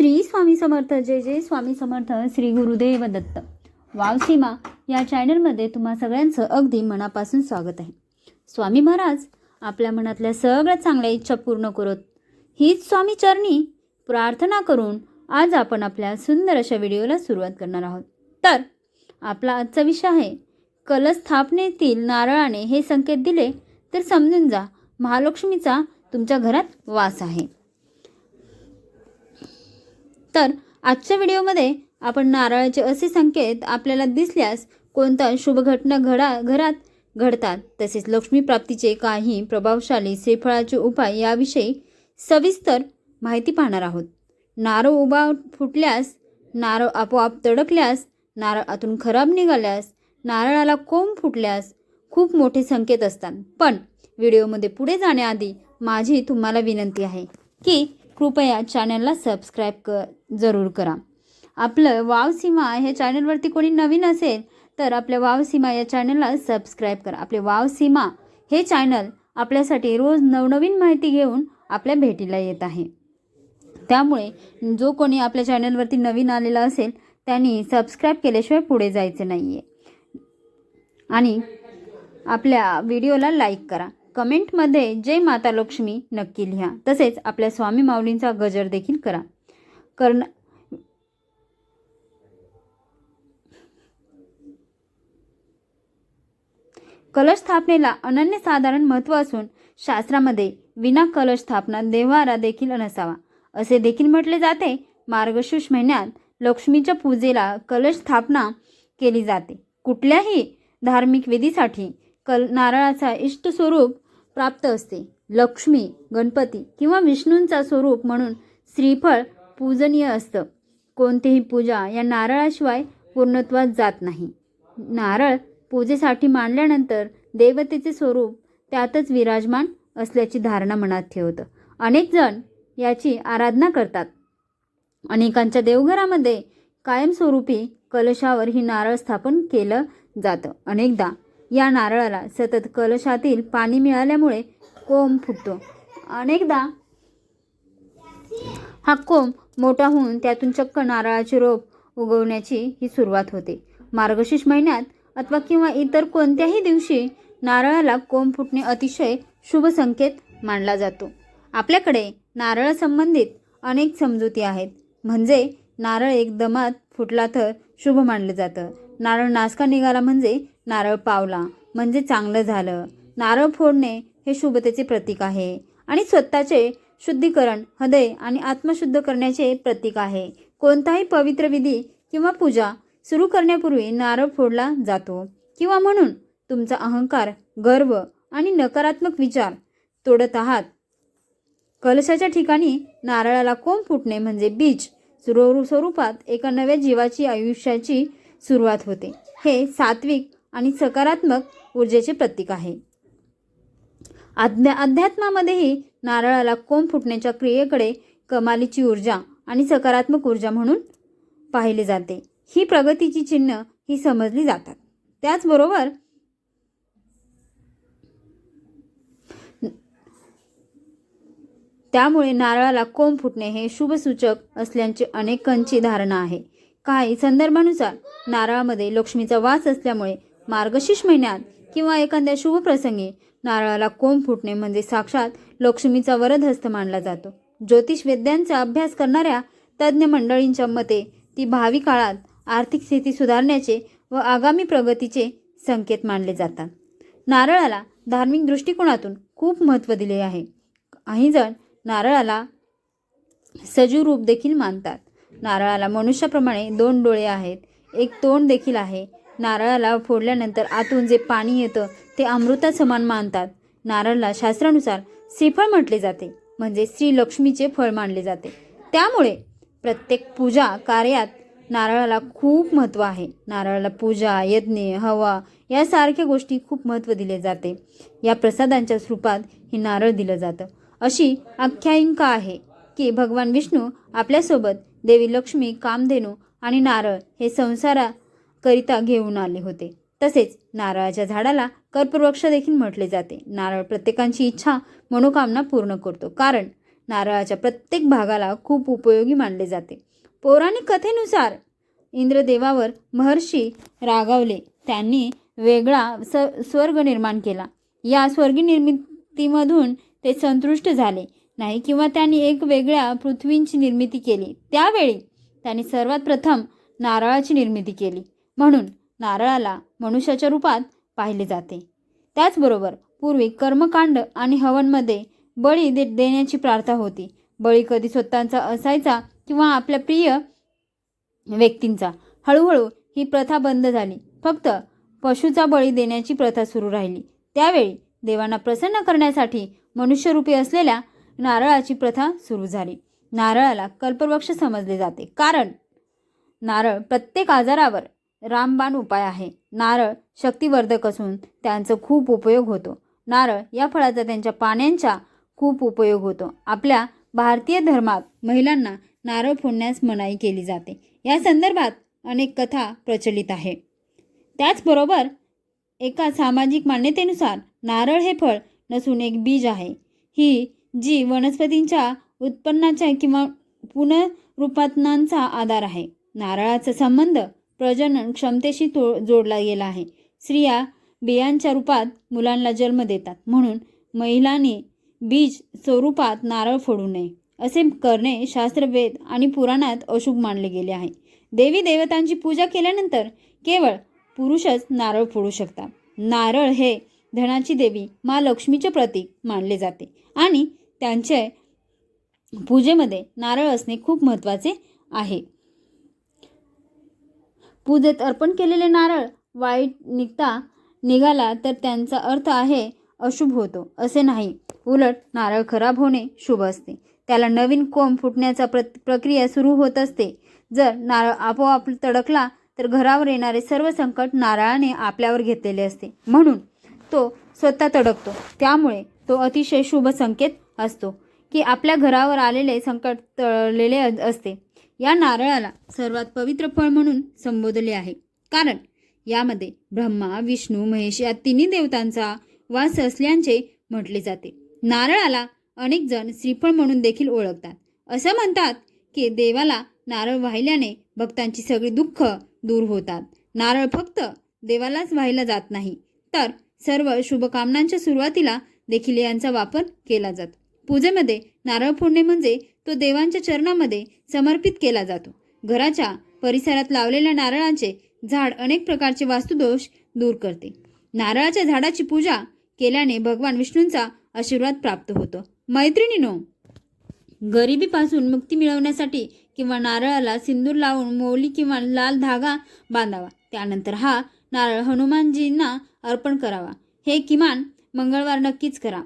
श्री स्वामी समर्थ जय जय स्वामी समर्थ श्री गुरुदेव दत्त. वाव सीमा या चॅनलमध्ये तुम्हा सगळ्यांचं अगदी मनापासून स्वागत आहे. स्वामी महाराज आपल्या मनातल्या सगळ्या चांगल्या इच्छा पूर्ण करत. हीच स्वामी चरणी प्रार्थना करून आज आपण आपल्या सुंदर अशा व्हिडिओला सुरुवात करणार आहोत. तर आपला आजचा विषय आहे कलस्थापनेतील नारळाने हे संकेत दिले तर समजून जा महालक्ष्मीचा तुमच्या घरात वास आहे. तर आजच्या व्हिडिओमध्ये आपण नारळाचे असे संकेत आपल्याला दिसल्यास कोणता शुभ घटना घडा घरात घडतात तसेच लक्ष्मी प्राप्तीचे काही प्रभावशाली श्रीफळाचे उपाय याविषयी सविस्तर माहिती पाहणार आहोत. नारळ उभा फुटल्यास नारळ आपोआप तडकल्यास नारळ आतून खराब निघाल्यास नारळाला कोंब फुटल्यास खूप मोठे संकेत असतात. पण व्हिडिओमध्ये पुढे जाण्याआधी माझी तुम्हाला विनंती आहे की कृपया चॅनलला सबस्क्राईब क जरूर करा. आपलं वाव सीमा ह्या चॅनलवरती कोणी नवीन असेल तर आपल्या वाव सीमा या चॅनलला सबस्क्राईब करा. आपले वाव सीमा हे चॅनल आपल्यासाठी रोज नवनवीन माहिती घेऊन आपल्या भेटीला येत आहे. त्यामुळे जो कोणी आपल्या चॅनलवरती नवीन आलेला असेल त्यांनी सबस्क्राईब केल्याशिवाय पुढे जायचे नाही आहे आणि आपल्या व्हिडिओला लाईक करा. कमेंटमध्ये जय माता लक्ष्मी नक्की लिहा. तसेच आपल्या स्वामी माऊलींचा गजर देखील करा. कर्ण कलश स्थापनेला अनन्यसाधारण महत्त्व असून शास्त्रामध्ये विना कलश स्थापना देवारा देखील नसावा. असे देखील म्हटले जाते. मार्गशीर्ष महिन्यात लक्ष्मीच्या पूजेला कलश स्थापना केली जाते. कुठल्याही धार्मिक विधीसाठी कल नारळाचा इष्ट स्वरूप प्राप्त असते. लक्ष्मी गणपती किंवा विष्णूंचा स्वरूप म्हणून श्रीफळ पूजनीय असतं. कोणतीही पूजा या नारळाशिवाय पूर्णत्वात जात नाही. नारळ पूजेसाठी मांडल्यानंतर देवतेचे स्वरूप त्यातच विराजमान असल्याची धारणा मनात ठेवतं. अनेक जण याची आराधना करतात. अनेकांच्या देवघरामध्ये कायमस्वरूपी कलशावर ही नारळ स्थापन केलं जातं. अनेकदा या नारळाला सतत कलशातील पाणी मिळाल्यामुळे कोंब फुटतो. अनेकदा हा कोंब मोठा होऊन त्यातून चक्क नारळाचे रोप उगवण्याची ही सुरुवात होते. मार्गशीर्ष महिन्यात अथवा किंवा इतर कोणत्याही दिवशी नारळाला कोंब फुटणे अतिशय शुभ संकेत मानला जातो. आपल्याकडे नारळासंबंधित अनेक समजुती आहेत. म्हणजे नारळ एकदमात फुटला तर शुभ मानलं जातं. नारळ नासका निघाला म्हणजे नारळ पावला. म्हणजे चांगलं झालं. नारळ फोडणे हे शुभतेचे प्रतीक आहे आणि स्वतःचे शुद्धीकरण हृदय आणि आत्मशुद्ध करण्याचे प्रतीक आहे. कोणताही पवित्र विधी किंवा पूजा सुरू करण्यापूर्वी नारळ फोडला जातो. किंवा म्हणून तुमचा अहंकार गर्व आणि नकारात्मक विचार तोडत आहात. कलशाच्या ठिकाणी नारळाला कोंब फुटणे म्हणजे बीज सुरू स्वरूपात एका नव्या जीवाची आयुष्याची सुरुवात होते. हे सात्विक आणि सकारात्मक ऊर्जेचे प्रतीक आहे. अध्या अध्यात्मामध्येही नारळाला कोंब फुटण्याच्या क्रियेकडे कमालीची ऊर्जा आणि सकारात्मक ऊर्जा म्हणून पाहिले जाते. ही प्रगतीची चिन्ह ही समजली जातात. त्याचबरोबर त्यामुळे नारळाला कोंब फुटणे हे शुभसूचक असल्याची अनेकांची धारणा आहे. काही संदर्भानुसार नारळामध्ये लक्ष्मीचा वास असल्यामुळे मार्गशीर्ष महिन्यात किंवा एखाद्या शुभ प्रसंगी नारळाला कोंब फुटणे म्हणजे साक्षात लक्ष्मीचा वरदहस्त मानला जातो. ज्योतिष वेद्यांचा अभ्यास करणाऱ्या तज्ज्ञ मंडळींच्या मते ती भावी काळात आर्थिक स्थिती सुधारण्याचे व आगामी प्रगतीचे संकेत मानले जातात. नारळाला धार्मिक दृष्टिकोनातून खूप महत्त्व दिले आहे. काही जण नारळाला सजीव रूप देखील मानतात. नारळाला मनुष्याप्रमाणे दोन डोळे आहेत. एक तोंड देखील आहे. नारळाला फोडल्यानंतर आतून जे पाणी येतं ते अमृता समान मानतात. नारळला शास्त्रानुसार श्रीफळ म्हटले जाते म्हणजे श्री लक्ष्मीचे फळ मानले जाते. त्यामुळे प्रत्येक पूजा कार्यात नारळाला खूप महत्त्व आहे. नारळाला पूजा यज्ञ हवा यासारख्या गोष्टी खूप महत्त्व दिले जाते. या प्रसादांच्या स्वरूपात हे नारळ दिलं जातं. अशी आख्यायिका आहे की भगवान विष्णू आपल्यासोबत देवी लक्ष्मी कामधेनू आणि नारळ हे करिता घेऊन आले होते. तसेच नारळाच्या झाडाला कर्पवृक्ष देखील म्हटले जाते. नारळ प्रत्येकांची इच्छा मनोकामना पूर्ण करतो. कारण नारळाच्या प्रत्येक भागाला खूप उपयोगी मानले जाते. पौराणिक कथेनुसार इंद्रदेवावर महर्षी रागावले. त्यांनी वेगळा स स्वर्ग निर्माण केला. या स्वर्गी निर्मितीमधून ते संतुष्ट झाले. नाही किंवा त्यांनी एक वेगळ्या पृथ्वींची निर्मिती केली. त्यावेळी त्यांनी सर्वात प्रथम नारळाची निर्मिती केली. म्हणून नारळाला मनुष्याच्या रूपात पाहिले जाते. त्याचबरोबर पूर्वी कर्मकांड आणि हवनमध्ये बळी दे देण्याची प्रार्थना होती. बळी कधी स्वतःचा असायचा किंवा आपल्या प्रिय व्यक्तींचा. हळूहळू ही प्रथा बंद झाली. फक्त पशुचा बळी देण्याची प्रथा सुरू राहिली. त्यावेळी देवांना प्रसन्न करण्यासाठी मनुष्यरूपी असलेल्या नारळाची प्रथा सुरू झाली. नारळाला कल्पवृक्ष समजले जाते. कारण नारळ प्रत्येक आजारावर रामबाण उपाय आहे. नारळ शक्तिवर्धक असून त्यांचा खूप उपयोग होतो. नारळ या फळाचा त्यांच्या पाण्यांचा खूप उपयोग होतो. आपल्या भारतीय धर्मात महिलांना नारळ फोडण्यास मनाई केली जाते. या संदर्भात अनेक कथा प्रचलित आहे. त्याचबरोबर एका सामाजिक मान्यतेनुसार नारळ हे फळ नसून एक बीज आहे. ही जी वनस्पतींच्या उत्पन्नाच्या किंवा पुनरुपातनांचा आधार आहे. नारळाचा संबंध प्रजनन क्षमतेशी तो जोडला गेला आहे. स्त्रिया बियांच्या रूपात मुलांना जन्म देतात. म्हणून महिलांनी बीज स्वरूपात नारळ फोडू नये असे करणे शास्त्रवेद आणि पुराणात अशुभ मानले गेले आहे. देवी देवतांची पूजा केल्यानंतर केवळ पुरुषच नारळ फोडू शकतात. नारळ हे धनाची देवी मा लक्ष्मीचे प्रतीक मानले जाते आणि त्यांचे पूजेमध्ये नारळ असणे खूप महत्त्वाचे आहे. पूजेत अर्पण केलेले नारळ वाईट निघता निघाला तर त्यांचा अर्थ आहे अशुभ होतो. असे नाही. उलट नारळ खराब होणे शुभ असते. त्याला नवीन कोंब फुटण्याचा प्र प्रक्रिया सुरू होत असते. जर नारळ आपोआप तडकला तर घरावर येणारे सर्व संकट नारळाने आपल्यावर घेतलेले असते. म्हणून तो स्वतः तडकतो. त्यामुळे तो अतिशय शुभ संकेत असतो की आपल्या घरावर आलेले संकट तळलेले असते. या नारळाला सर्वात पवित्र फळ म्हणून संबोधले आहे. कारण यामध्ये ब्रह्मा विष्णू महेश या तिन्ही देवतांचा वास असल्याचे म्हटले जाते. नारळाला अनेक जण श्रीफळ म्हणून देखील ओळखतात. असं म्हणतात की देवाला नारळ वाहिल्याने भक्तांची सगळी दुःख दूर होतात. नारळ फक्त देवालाच वाहिला जात नाही तर सर्व शुभकामनांच्या सुरुवातीला देखील यांचा वापर केला जातो. पूजेमध्ये नारळ फोडणे म्हणजे तो देवांच्या चरणामध्ये समर्पित केला जातो. घराच्या परिसरात लावलेल्या नारळांचे झाड अनेक प्रकारचे वास्तुदोष दूर करते. नारळाच्या झाडाची पूजा केल्याने भगवान विष्णूंचा आशीर्वाद प्राप्त होतो. मैत्रिणीनो गरिबीपासून मुक्ती मिळवण्यासाठी किंवा नारळाला सिंदूर लावून मोली किंवा लाल धागा बांधावा. त्यानंतर हा नारळ हनुमानजींना अर्पण करावा. हे किमान मंगळवार नक्कीच करा.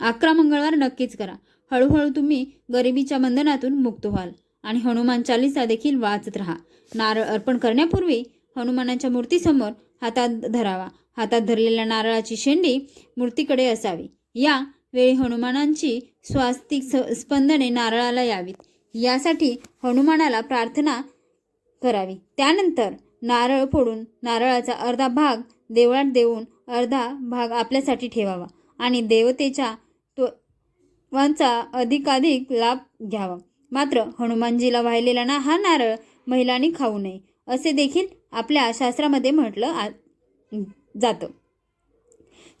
अकरा मंगळवार नक्कीच करा. हळूहळू तुम्ही गरिबीच्या बंधनातून मुक्त व्हाल आणि हनुमान चालिसा देखील वाचत राहा. नारळ अर्पण करण्यापूर्वी हनुमानाच्या मूर्तीसमोर हातात धरावा. हातात धरलेल्या नारळाची शेंडी मूर्तीकडे असावी. या वेळी हनुमानांची स्वास्तिक स- स्पंदने नारळाला यावीत. यासाठी हनुमानाला प्रार्थना करावी. त्यानंतर नारळ फोडून नारळाचा अर्धा भाग देवळात देऊन अर्धा भाग आपल्यासाठी ठेवावा आणि देवतेच्या वांचा अधिकाधिक लाभ घ्यावा. मात्र हनुमानजीला वाहिलेला ना हा नारळ महिलांनी खाऊ नये असे देखील आपल्या शास्त्रामध्ये म्हटलं आ जातं.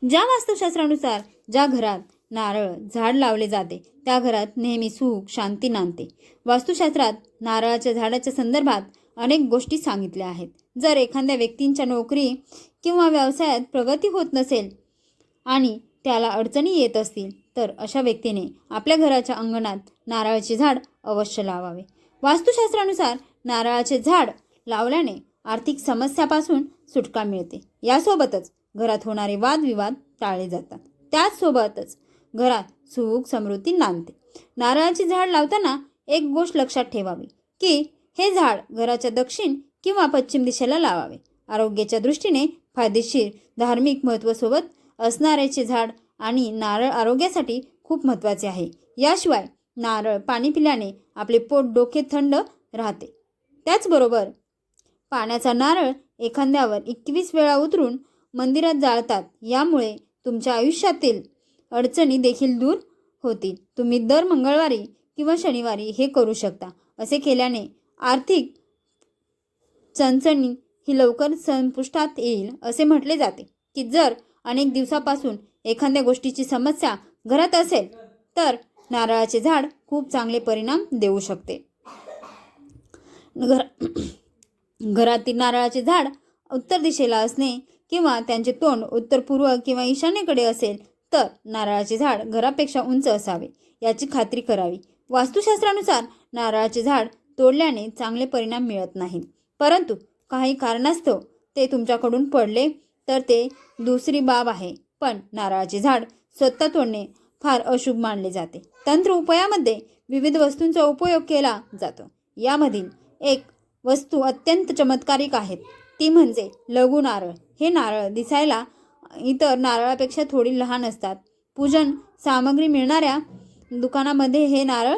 ज्या वास्तुशास्त्रानुसार ज्या घरात नारळ झाड लावले जाते त्या घरात नेहमी सुख शांती नांदते. वास्तुशास्त्रात नारळाच्या झाडाच्या संदर्भात अनेक गोष्टी सांगितल्या आहेत. जर एखाद्या व्यक्तींच्या नोकरी किंवा व्यवसायात प्रगती होत नसेल आणि त्याला अडचणी येत असतील तर अशा व्यक्तीने आपल्या घराच्या अंगणात नारळाचे झाड अवश्य लावावे. वास्तुशास्त्रानुसार नारळाचे झाड लावल्याने आर्थिक समस्यापासून सुटका मिळते. यासोबतच घरात होणारे वादविवाद टाळले जातात. त्याचसोबतच घरात सुख समृद्धी नांदते. नारळाचे झाड लावताना एक गोष्ट लक्षात ठेवावी की हे झाड घराच्या दक्षिण किंवा पश्चिम दिशेला लावावे. आरोग्याच्या दृष्टीने फायदेशीर धार्मिक महत्त्वासोबत असणाऱ्याचे झाड आणि नारळ आरोग्यासाठी खूप महत्त्वाचे आहे. याशिवाय नारळ पाणी पिल्याने आपले पोट डोके थंड राहते. त्याचबरोबर पाण्याचा नारळ एखाद्यावर एकवीस वेळा उतरून मंदिरात जाळतात. यामुळे तुमच्या आयुष्यातील अडचणी देखील दूर होतील. तुम्ही दर मंगळवारी किंवा शनिवारी हे करू शकता. असे केल्याने आर्थिक चणचणी ही लवकर संपुष्टात येईल असे म्हटले जाते. की जर अनेक दिवसापासून एखाद्या गोष्टीची समस्या घरात असेल तर नारळाचे झाड खूप चांगले परिणाम देऊ शकते. घर घरातील नारळाचे झाड उत्तर दिशेला असणे किंवा त्यांचे तोंड उत्तर पूर्व किंवा ईशान्येकडे असेल तर नारळाचे झाड घरापेक्षा उंच असावे याची खात्री करावी. वास्तुशास्त्रानुसार नारळाचे झाड तोडल्याने चांगले परिणाम मिळत नाहीत. परंतु काही कारणास्तव ते तुमच्याकडून पडले तर ते दुसरी बाब आहे. पण नारळाचे झाड स्वतः तोडणे फार अशुभ मानले जाते. तंत्र उपायामध्ये विविध वस्तूंचा उपयोग केला जातो. यामधील एक वस्तू अत्यंत चमत्कारिक आहेत. ती म्हणजे लघु नारळ. हे नारळ दिसायला इतर नारळापेक्षा थोडी लहान असतात. पूजन सामग्री मिळणाऱ्या दुकानामध्ये हे नारळ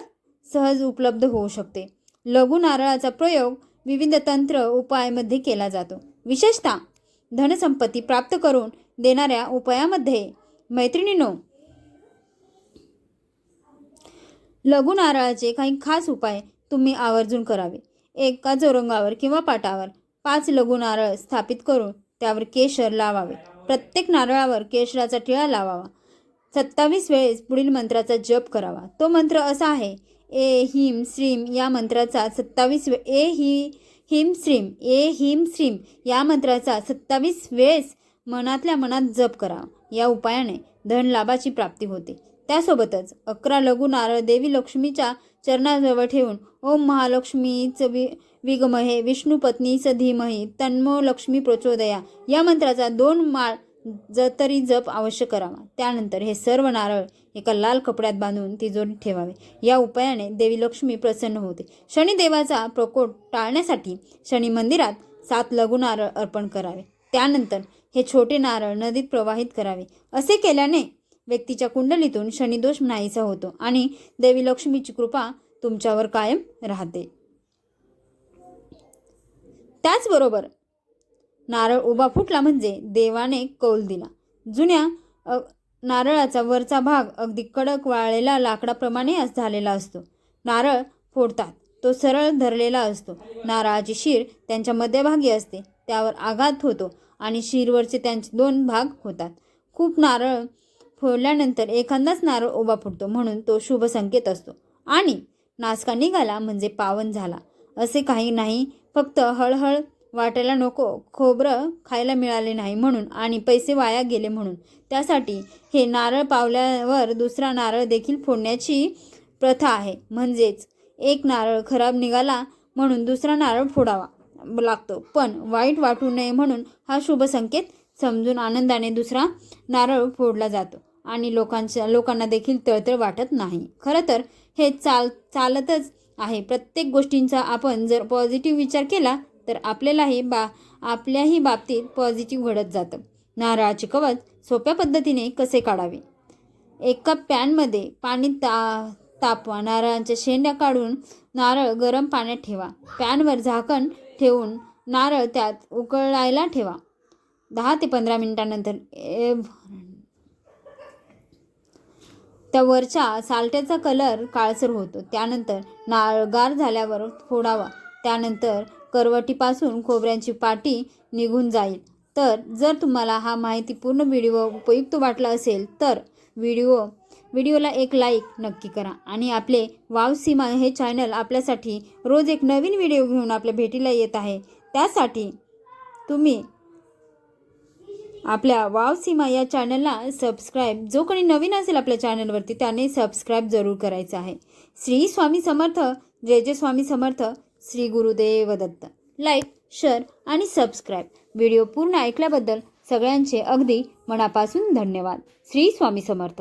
सहज उपलब्ध होऊ शकते. लघु नारळाचा प्रयोग विविध तंत्र उपायामध्ये केला जातो. विशेषतः धनसंपत्ती प्राप्त करून देणाऱ्या उपायामध्ये मैत्रिणीनो लघु नारळाचे काही खास उपाय तुम्ही आवर्जून करावे. एका जोरंगावर किंवा पाटावर पाच लघु नारळ स्थापित करून त्यावर केशर लावावे. प्रत्येक नारळावर केशराचा टिळा लावावा. सत्तावीस वेळेस पुढील मंत्राचा जप करावा. तो मंत्र असा आहे ए हिम श्रीम या मंत्राचा सत्तावीस वे ए ही हिम श्रीम ए हिम श्रीम या मंत्राचा सत्तावीस वेळेस मनातल्या मनात जप करा. या उपायाने धन लाभाची प्राप्ती होते. त्यासोबतच अकरा लघु नारळ देवी लक्ष्मीच्या चरणाजवळ ठेवून ओम महालक्ष्मीच वि विगमहे विष्णू पत्नीच धीमही तन्मो लक्ष्मी प्रचोदया या मंत्राचा दोन माळ ज तरी जप अवश्य करावा. त्यानंतर हे सर्व नारळ एका लाल कपड्यात बांधून तिजोरीत ठेवावे. या उपायाने देवी लक्ष्मी प्रसन्न होते. शनिदेवाचा प्रकोप टाळण्यासाठी शनी मंदिरात सात लघु नारळ अर्पण करावे. त्यानंतर हे छोटे नारळ नदीत प्रवाहित करावे. असे केल्याने व्यक्तीच्या कुंडलीतून शनिदोष नाहीसा होतो आणि देवी लक्ष्मीची कृपा तुमच्यावर कायम राहते. त्याचबरोबर नारळ उभा फुटला म्हणजे देवाने कौल दिला. जुन्या नारळाचा वरचा भाग अगदी कडक वाळलेला लाकडाप्रमाणे झालेला असतो. नारळ फोडतात तो सरळ धरलेला असतो. नारळाची शीर त्यांच्या मध्यभागी असते त्यावर आघात होतो. आणि शिरवरचे त्यांचे दोन भाग होतात. खूप नारळ फोडल्यानंतर एखादाच नारळ उभा फुटतो म्हणून तो शुभ संकेत असतो. आणि नासका निघाला म्हणजे पावन झाला. असे काही नाही फक्त हळहळ वाटायला नको खोबरं खायला मिळाले नाही म्हणून आणि पैसे वाया गेले म्हणून. त्यासाठी हे नारळ पावल्यावर दुसरा नारळ देखील फोडण्याची प्रथा आहे. म्हणजेच एक नारळ खराब निघाला म्हणून दुसरा नारळ फोडावा. लागतो. पण वाईट वाटू नये म्हणून हा शुभ संकेत समजून आनंदाने दुसरा नारळ फोडला जातो आणि लोकांच्या लोकांना देखील तळतळ वाटत नाही. खरं तर हे चाल चालतच आहे. प्रत्येक गोष्टींचा आपण जर पॉझिटिव्ह विचार केला तर आपल्यालाही बा आपल्याही बाबतीत पॉझिटिव्ह घडत जातं. नारळाचे कवच सोप्या पद्धतीने कसे काढावे? एका पॅनमध्ये पाणी ता तापवा. नारळाच्या शेंड्या काढून नारळ गरम पाण्यात ठेवा. पॅनवर झाकण ठेवून नारळ त्यात उकळायला ठेवा. दहा ते पंधरा मिनिटांनंतर ए- त्या वरच्या सालट्याचा कलर काळसर होतो. त्यानंतर नारळ गार झाल्यावर फोडावा. त्यानंतर करवटीपासून खोबऱ्यांची पाटी निघून जाईल. तर जर तुम्हाला हा माहितीपूर्ण व्हिडिओ उपयुक्त वाटला असेल तर व्हिडिओ व्हिडिओला एक लाईक नक्की करा आणि आपले वाव सीमा हे चॅनल आपल्यासाठी रोज एक नवीन व्हिडिओ घेऊन आपल्या भेटीला येत आहे. त्यासाठी तुम्ही आपल्या वाव सीमा या चॅनलला सबस्क्राईब जो कोणी नवीन असेल आपल्या चॅनलवरती त्याने सबस्क्राईब जरूर करायचं आहे. श्री स्वामी समर्थ जय जय स्वामी समर्थ श्री गुरुदेव दत्त. लाईक शेअर आणि सबस्क्राईब. व्हिडिओ पूर्ण ऐकल्याबद्दल सगळ्यांचे अगदी मनापासून धन्यवाद. श्री स्वामी समर्थ.